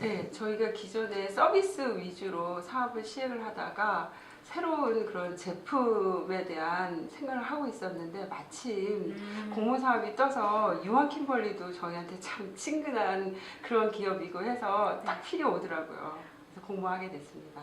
네, 저희가 기존에 서비스 위주로 사업을 시행을 하다가 새로운 그런 제품에 대한 생각을 하고 있었는데 마침 공모 사업이 떠서 유한 킴벌리도 저희한테 참 친근한 그런 기업이고 해서 딱 필요 오더라고요. 그래서 공모하게 됐습니다.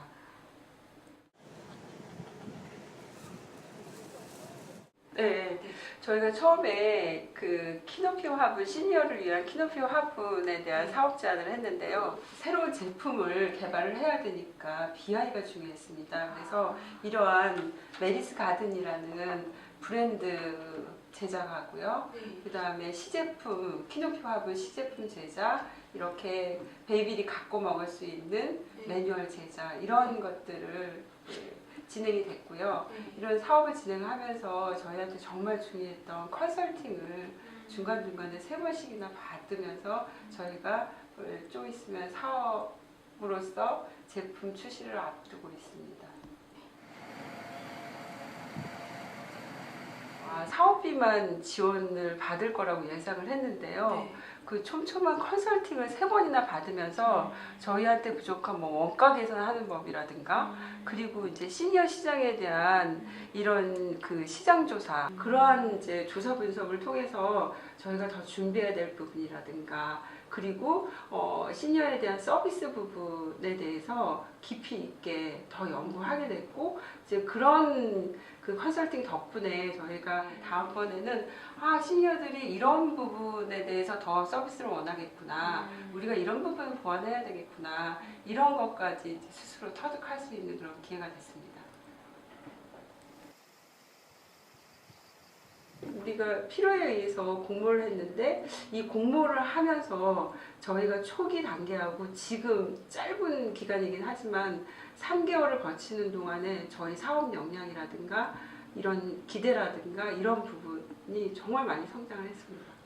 네, 저희가 처음에 그 키노피오 화분 시니어를 위한 키노피오 화분에 대한 사업 제안을 했는데요. 새로운 제품을 개발을 해야 되니까 BI가 중요했습니다. 그래서 이러한 메리스 가든이라는 브랜드 제작하고요. 그 다음에 시제품, 키노피오 화분 시제품 제작, 이렇게 베이비리 갖고 먹을 수 있는 매뉴얼 제작, 이런 것들을 예, 진행이 됐고요. 이런 사업을 진행하면서 저희한테 정말 중요했던 컨설팅을 중간중간에 세 번씩이나 받으면서 저희가 좀 있으면 사업으로서 제품 출시를 앞두고 있습니다. 아, 사업 비만 지원을 받을 거라고 예상을 했는데요. 그 촘촘한 컨설팅을 세 번이나 받으면서 저희한테 부족한 뭐 원가 계산하는 법이라든가 그리고 이제 시니어 시장에 대한 이런 그 시장 조사 그러한 이제 조사 분석을 통해서 저희가 더 준비해야 될 부분이라든가 그리고 어, 시니어에 대한 서비스 부분에 대해서 깊이 있게 더 연구하게 됐고 이제 그런 그 컨설팅 덕분에 저희가 다음 번에는 아 시니어들이 이런 부분에 대해서 더 서비스를 원하겠구나. 우리가 이런 부분을 보완해야 되겠구나. 이런 것까지 스스로 터득할 수 있는 그런 기회가 됐습니다. 우리가 필요에 의해서 공모를 했는데 이 공모를 하면서 저희가 초기 단계하고 지금 짧은 기간이긴 하지만 3개월을 거치는 동안에 저희 사업 역량이라든가 이런 기대라든가 이런 부분이 정말 많이 성장을 했습니다.